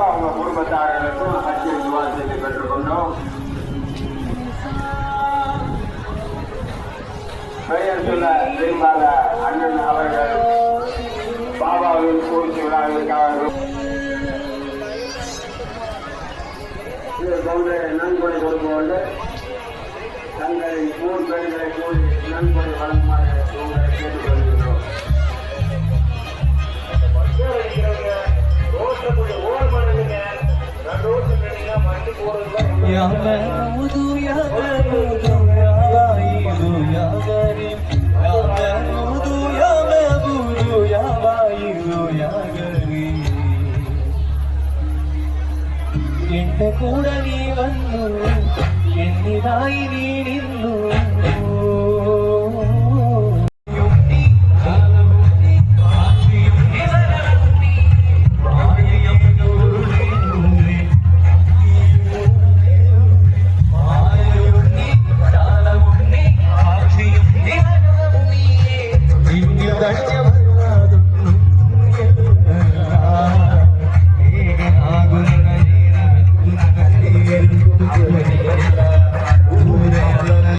அவங்களுக்கும் அவங்க குடும்பத்தார்களுக்கும் அச்சிய சுவாசத்தை பெற்றுக்கொண்டோம் பெயர் சொல்ல விரும்பாத அண்ணன் அவர்கள் பாபாவின் பூர்த்தி விழாவிற்காக போன்ற நன்கொடை கொடுப்போடு தங்களின் மூன்று பெண்களை கூறி நன்கொடை வழங்குமாறு உங்களை கேட்டுக்கொள்கின்றோம் ಎಂಟ ಕೂಡ ನೀವನ್ನು ಎನ್ನಿದಾಯಿ ನೀನಿನ್ನು